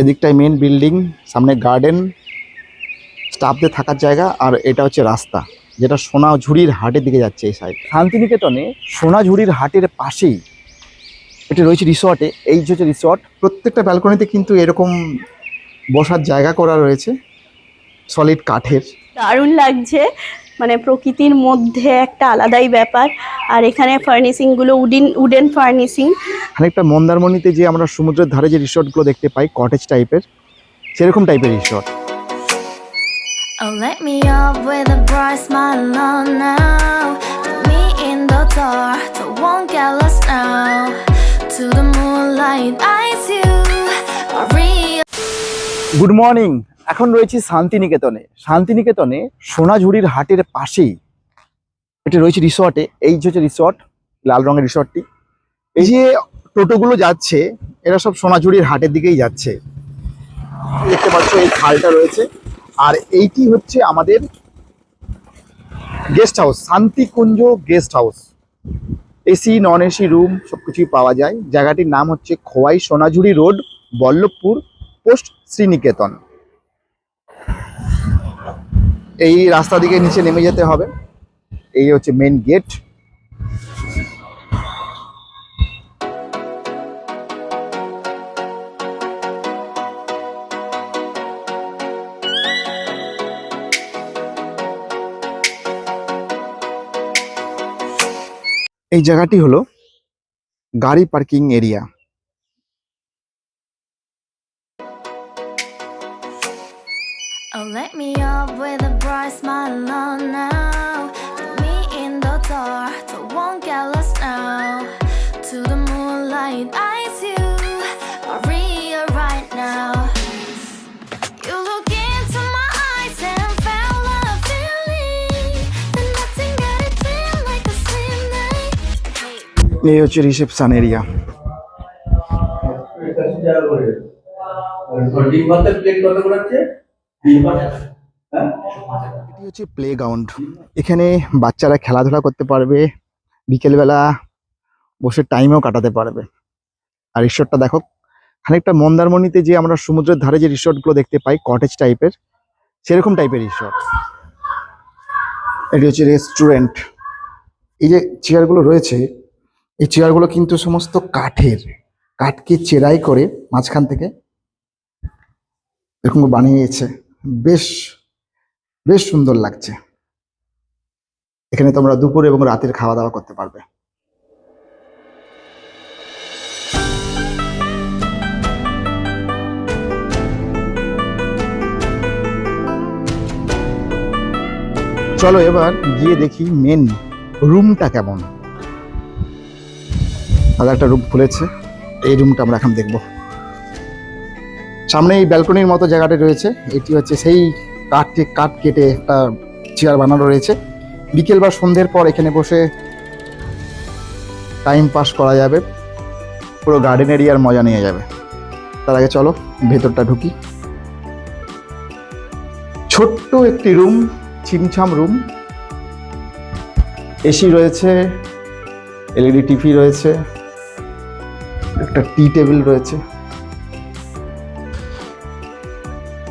এদিকটায় main building সামনে garden স্টাফদের থাকার জায়গা আর এটা হচ্ছে রাস্তা যেটা সোনাঝুরির হাটের দিকে যাচ্ছে এই সাইড শান্তিনিকেতনে সোনাঝুরির হাটের পাশেই এটি রয়েছে রিসর্টে এই যে হচ্ছে রিসর্ট প্রত্যেকটা ব্যালকনিতে কিন্তু এরকম বসার জায়গা করা রয়েছে সলিড কাঠের। দারুণ লাগছে। মানে প্রকৃতির মধ্যে একটা আলাদাই ব্যাপার আর এখানে ফার্নিশিংগুলো উডেন উডেন ফার্নিশিং খানিকটা মন্দারমণিতে যে আমরা সমুদ্রের ধারে যে রিসর্টগুলো দেখতে পাই কটেজ টাইপের সেরকম টাইপের resort Oh, let me up with a bright smile on now. Put me in the dark, so won't get lost now. To the moonlight, eyes you are real. এখন রয়েছি শান্তিনিকেতনে। শান্তিনিকেতনে সোনাঝুরির হাটের পাশেই এটি রয়েছে রিসর্টে এই হচ্ছে রিসর্ট লাল রঙের রিসর্টটি এই যে টোটোগুলো যাচ্ছে, এরা সব সোনাঝুরির হাটের দিকেই যাচ্ছে। দেখতে পাচ্ছ, এই খালটা রয়েছে। আর এইটি হচ্ছে আমাদের guest house Shantikunj guest house AC non AC room সবকিছুই পাওয়া যায়। জায়গাটির নাম হচ্ছে খোয়াই সোনাঝুরি রোড বল্লভপুর পোস্ট শ্রীনিকেতন। এই রাস্তা দিকে নিচে নেমে যেতে হবে। এই হচ্ছে মেন গেট এই জায়গাটি হলো গাড়ি parking area. Bright smile on now. Put me in the dark, so won't get lost now. To the moonlight, eyes you are real right now. You look into my eyes and felt a feeling. Then nothing got it feel like a slim night. এই হচ্ছে reception area ডিম ভাতের plate কত করে আছে ডিম ভাত হ্যাঁ এটি হচ্ছে প্লে গ্রাউন্ড এখানে বাচ্চারা খেলাধুলা করতে পারবে, বিকেলবেলা বসে টাইমেও কাটাতে পারবে। আর রিসোর্টটা দেখো, খানিকটা মন্দারমণিতে যে আমরা সমুদ্রের ধারে যে রিসোর্টগুলো দেখতে পাই কটেজ টাইপের সেরকম টাইপের রিসোর্ট এটি হচ্ছে রেস্টুরেন্ট এই যে চেয়ারগুলো রয়েছে, এই চেয়ারগুলো কিন্তু সমস্ত কাঠের। কাঠকে চেরাই করে মাঝখান থেকে এরকম বানিয়েছে। বেশ বেশ সুন্দর লাগছে। এখানে তোমরা দুপুর এবং রাতের খাওয়া দাওয়া করতে পারবে। চলো এবার গিয়ে দেখি মেন রুমটা কেমন। দাদা একটা রুম খুলেছে। এই রুমটা আমরা এখন দেখব। সামনে এই ব্যালকনির মতো জায়গাটা রয়েছে। এটি হচ্ছে সেই কাঠ কাঠ কেটে একটা চেয়ার বানানো রয়েছে। বিকেল বা সন্ধ্যের পর এখানে বসে টাইম পাস করা যাবে। পুরো গার্ডেন এরিয়ার মজা নিয়ে যাবে। তার আগে চলো, ভেতরটা ঢুকি। ছোট্ট একটি রুম ছিমছাম রুম এসি রয়েছে এলইডি টিভি রয়েছে, একটা টি টেবিল রয়েছে।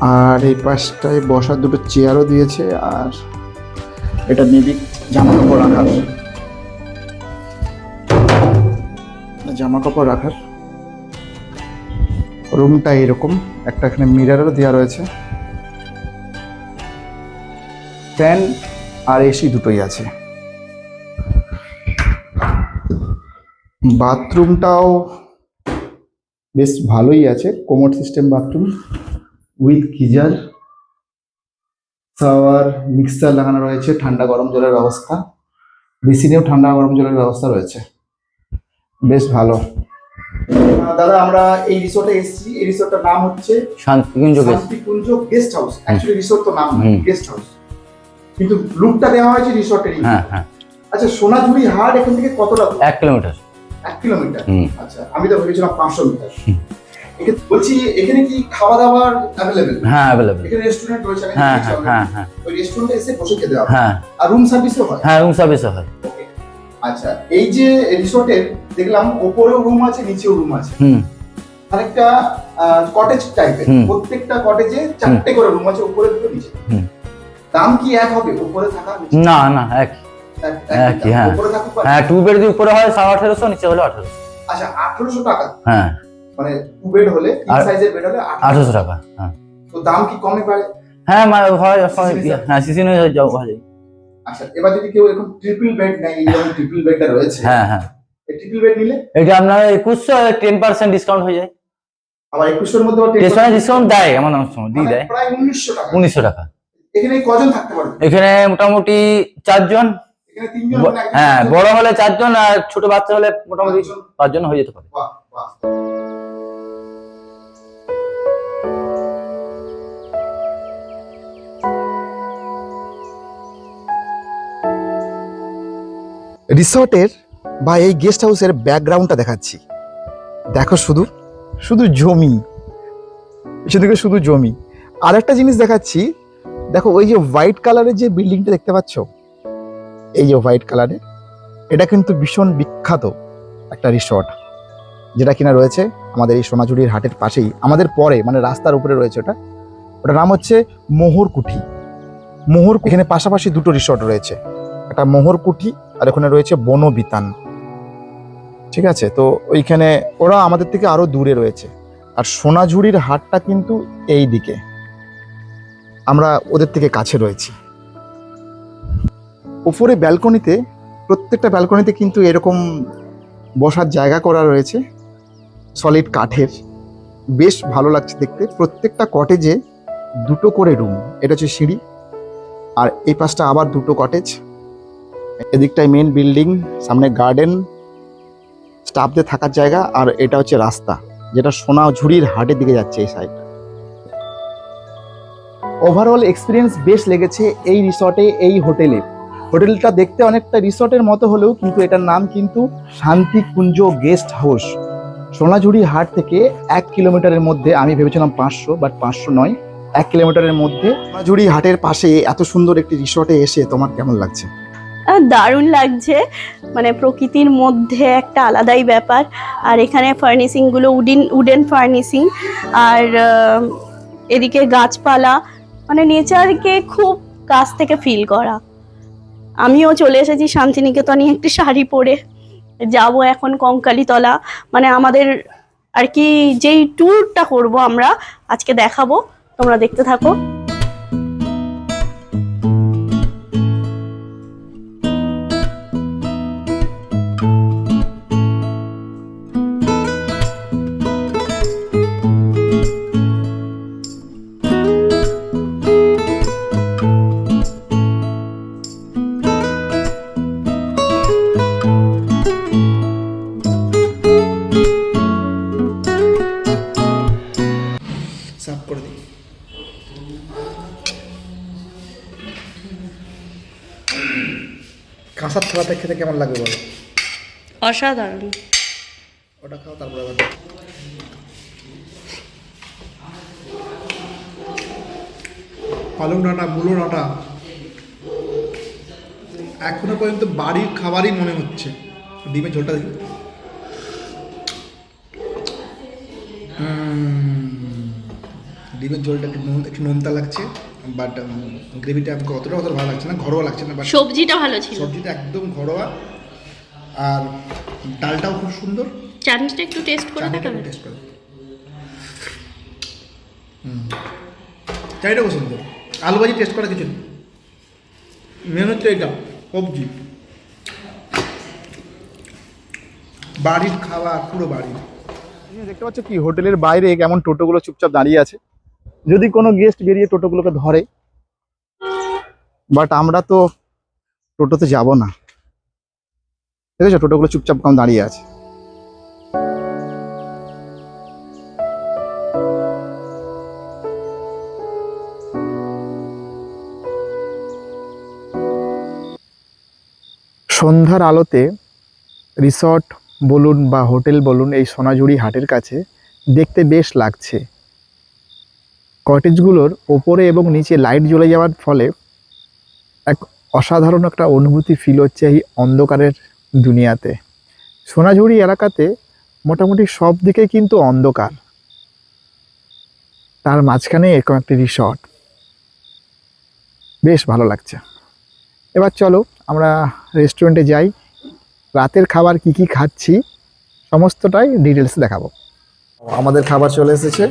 আর এই পাশটায় বসার দুটো চেয়ারও দিয়েছে, আর এটা মেবি জামা কাপড় রাখার। জামা কাপড় রাখার। রুমটা এরকম একটা এখানে মিরারও দেওয়া রয়েছে। ফ্যান আর এসি দুটোই আছে। বাথরুমটাও বেশ ভালোই আছে কোমর system bathroom with geyser shower mixer লাগানো রয়েছে ঠান্ডা গরম জলের ব্যবস্থা বেসিনেও ঠান্ডা গরম জলের ব্যবস্থা রয়েছে। বেশ ভালো। দাদা আমরা এই রিসোর্টে এসেছি। এই রিসোর্টটার নাম হচ্ছে Shantikunj Shantikunj guest house actually resort তো নাম। গেস্ট হাউস কিন্তু লুকটা দেওয়া হয়েছে রিসোর্টেরই হ্যাঁ হ্যাঁ। আচ্ছা সোনাঝুরি হাট এখান থেকে কতটা? এক কিলোমিটার। এক কিলোমিটার। আচ্ছা আমি তো ভেবেছিলাম পাঁচশো মিটার। বলছি এখানে কি খাওয়া দাওয়ার অ্যাভেলেবেল হ্যাঁ অ্যাভেলেবেল এখানে রেস্টুরেন্ট রয়েছে হ্যাঁ হ্যাঁ হ্যাঁ। ওই রেস্টুরেন্টে এসে বসে খেতে হবে। হ্যাঁ। আর রুম সার্ভিসও হয়। হ্যাঁ রুম সার্ভিসও হয়। আচ্ছা এই যে রিসোর্টের দেখলাম ওপরেও রুম আছে নিচেও রুম আছে। হুম। অনেকটা কটেজ টাইপের। প্রত্যেকটা কটেজে চারটে করে রুম আছে উপরে দুটো নিচে। হুম। দাম কি এক হবে? উপরে থাকা না না এক। এক- একই, হ্যাঁ। হ্যাঁ টু বেড যদি উপরে হয় সাড়ে আঠেরোশো নিচে হলে আঠেরোশো। আচ্ছা আঠারোশো টাকা। হ্যাঁ। মানে টু বেড হলে আর- সাইজের বেড হলে টাকা হ্যাঁ। তো দাম কি কমে পারে? হ্যাঁ মানে হয় হয় সিসি সিসিনে যাও হয়। আচ্ছা এবার যদি কেউ ট্রিপল বেড নেয় এই যেমন ট্রিপল বেডটা রয়েছে হ্যাঁ হ্যাঁ। এই ট্রিপল বেড নিলে? এটা আপনার একুশশো টেন পার্সেন্ট ডিসকাউন্ট হয়ে যায়। আবার একুশের মধ্যে 10% ডিসকাউন্ট দেয় এমন অনেক সময় দিয়ে মানে দেয়। প্রায় উনিশশো টাকা। এখানে কজন থাকতে পারবে? এখানে মোটামুটি চারজন। হ্যাঁ বড় হলে চারজন আর ছোট বাচ্চা হলে মোটামুটি। পাঁচজন হয়ে যেতে পারে। রিসর্টের বা এই গেস্ট হাউসের ব্যাকগ্রাউন্ডটা দেখাচ্ছি। দেখো শুধু শুধু জমি। সেদিকে শুধু জমি। আর একটা জিনিস দেখাচ্ছি, দেখো ওই যে হোয়াইট কালারের যে বিল্ডিংটা দেখতে পাচ্ছ? এই যে হোয়াইট কালারের, এটা কিন্তু ভীষণ বিখ্যাত একটা রিসর্ট, যেটা কিনা রয়েছে আমাদের এই সোনাঝুরির হাটের পাশেই, আমাদের পরে মানে রাস্তার উপরে রয়েছে ওটা। ওটার নাম হচ্ছে মোহরকুঠি। মোহর এখানে পাশাপাশি দুটো রিসর্ট রয়েছে। একটা মোহরকুঠি আর ওখানে রয়েছে বনবিতান। ঠিক আছে? তো ওইখানে ওরা আমাদের থেকে আরও দূরে রয়েছে। আর সোনাঝুরির হাটটা কিন্তু এই দিকে আমরা ওদের থেকে কাছে রয়েছি। উপরে ব্যালকনিতে, প্রত্যেকটা ব্যালকনিতে কিন্তু এরকম বসার জায়গা করা রয়েছে। সলিড কাঠের। বেশ ভালো লাগছে দেখতে। প্রত্যেকটা কটেজে দুটো করে রুম এটা হচ্ছে সিঁড়ি। আর এই পাশটা আবার দুটো কটেজ এদিকটায় মেন বিল্ডিং সামনে গার্ডেন স্টাফদের থাকার জায়গা, আর এটা হচ্ছে রাস্তা, যেটা সোনাঝুরির হাটের দিকে যাচ্ছে এই সাইডটা ওভারঅল এক্সপিরিয়েন্স বেশ লেগেছে এই রিসর্টে এই হোটেলে হোটেলটা দেখতে অনেকটা রিসর্টের মতো হলেও কিন্তু এটার নাম কিন্তু শান্তিকুঞ্জ গেস্ট হাউস সোনাঝুরি হাট থেকে এক কিলোমিটারের মধ্যে, আমি ভেবেছিলাম পাঁচশো বাট পাঁচশো নয়, এক কিলোমিটারের মধ্যে সোনাঝুরি হাটের পাশে এত সুন্দর একটি রিসর্টে এসে তোমার কেমন লাগছে? দারুণ লাগছে। মানে প্রকৃতির মধ্যে একটা আলাদাই ব্যাপার। আর এখানে ফার্নিশিংগুলো উডেন উডেন ফার্নিশিং আর এদিকে গাছপালা। মানে নেচারকে খুব কাছ থেকে ফিল করা। আমিও চলে এসেছি শান্তিনিকেতনে একটি শাড়ি পরে। যাব এখন কঙ্কালীতলা। মানে আমাদের আর কি যেই ট্যুরটা করব আমরা, আজকে দেখাবো। তোমরা দেখতে থাকো। কাঁসার থালাতে খেতে কেমন লাগবে বলো? অসাধারণ। ওটা খাও তারপরে আবার পালং ডাঁটা মূলো ডাঁটা। এখনও পর্যন্ত বাড়ির খাবারই মনে হচ্ছে। ডিমের ঝোলটা দেখি। ডিমের ঝোলটা একটু একটু নোনতা লাগছে। বাট গ্রেভিটা আমাকে অতটা অতটা ভালো লাগছে না ঘরোয়া লাগছে না বাট সবজিটা ভালো ছিল। সবজিটা একদম ঘরোয়া। আর ডালটাও খুব সুন্দর। চাটনিটা একটু টেস্ট করে চাটনিটা দেখাবে? টেস্ট করে খুব সুন্দর। আলু ভাজি টেস্ট করা কিছু নেই। মেন হচ্ছে এটা সবজি। বাড়ির খাওয়া পুরো বাড়ির। দেখতে পাচ্ছ কি হোটেলের বাইরে কেমন টোটোগুলো চুপচাপ দাঁড়িয়ে আছে। যদি কোনো গেস্ট বেরিয়ে টোটোগুলোকে ধরে বাট আমরা তো টোটোতে যাব না। ঠিক আছে? টোটোগুলো চুপচাপ কেমন দাঁড়িয়ে আছে। সন্ধ্যার আলোতে রিসর্ট বলুন বা হোটেল বলুন এই সোনাঝুরি হাটের কাছে দেখতে বেশ লাগছে। কটেজগুলোর ওপরে এবং নিচে লাইট জ্বলে যাওয়ার ফলে এক অসাধারণ একটা অনুভূতি ফিল হচ্ছে এই অন্ধকারের দুনিয়াতে। সোনাঝুরি এলাকাতে মোটামুটি সব দিকে কিন্তু অন্ধকার। তার মাঝখানে এরকম একটি রিসর্ট বেশ ভালো লাগছে। এবার চলো আমরা রেস্টুরেন্টে যাই। রাতের খাবার কি কি খাচ্ছি, সমস্তটাই ডিটেলস দেখাবো। আমাদের খাবার চলে এসেছে।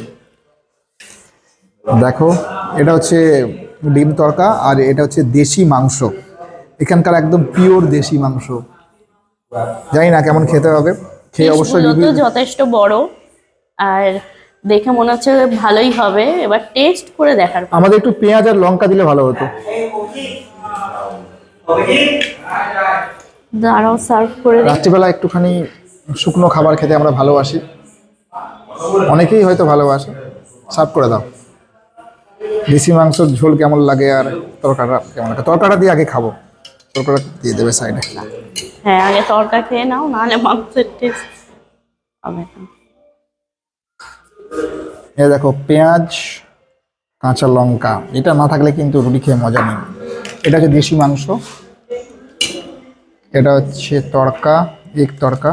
দেখো এটা হচ্ছে ডিম তরকা আর এটা হচ্ছে দেশি মাংস। এখানকার একদম পিওর দেশি মাংস। জানি না কেমন খেতে হবে। খেয়ে অবশ্যই যথেষ্ট বড়। আর দেখে মনে হচ্ছে ভালোই হবে। এবার টেস্ট করে দেখার আমাদের একটু পেঁয়াজ আর লঙ্কা দিলে ভালো হতো। দাঁড়াও সার্ভ করে রাত্রিবেলা একটুখানি শুকনো খাবার খেতে আমরা ভালোবাসি। অনেকেই হয়তো ভালোবাসে। সার্ভ করে দাও। দেশি মাংসর ঝোল কেমন লাগে আর তরকাটা কেমন লাগে? তরকাটা দিয়ে আগে খাব। তরকাটা দিয়ে দেবে সাইডে হ্যাঁ আগে তরকা খেয়ে নাও নাহলে মাংসের টেস্ট হবে এ দেখো পেঁয়াজ কাঁচা লঙ্কা এটা না থাকলে কিন্তু রুটি খেয়ে মজা নেই। এটা হচ্ছে দেশি মাংস। এটা হচ্ছে তড়কা এক তড়কা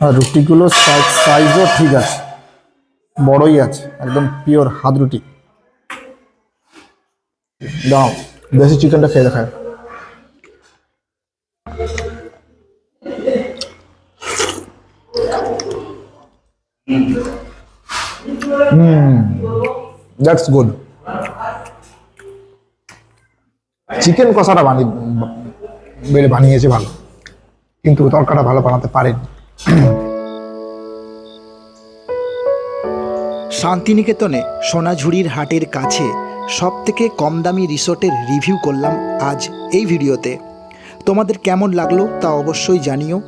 আর রুটিগুলো সাইজ সাইজও ঠিক আছে। বড়ই আছে, একদম পিওর হাত রুটি। দাও, দেশি চিকেনটা খেয়ে দেখায়। গুড চিকেন কষাটা বানিয়ে বেড়ে বানিয়েছে ভালো, কিন্তু তরকাটা ভালো বানাতে পারেন। শান্তিনিকেতনে সোনাঝুরির হাটের কাছে সব থেকে কম দামি রিসোর্টের রিভিউ করলাম আজ এই ভিডিওতে। তোমাদের কেমন লাগল তা অবশ্যই জানিও।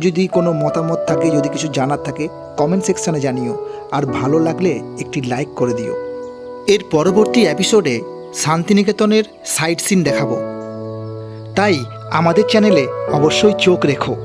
যদি কোনো মতামত থাকে, যদি কিছু জানার থাকে কমেন্ট সেকশানে জানিও। আর ভালো লাগলে একটি লাইক করে দিও। এর পরবর্তী এপিসোডে শান্তিনিকেতনের সাইট সিন দেখাবো। তাই আমাদের চ্যানেলে অবশ্যই চোখ রেখো।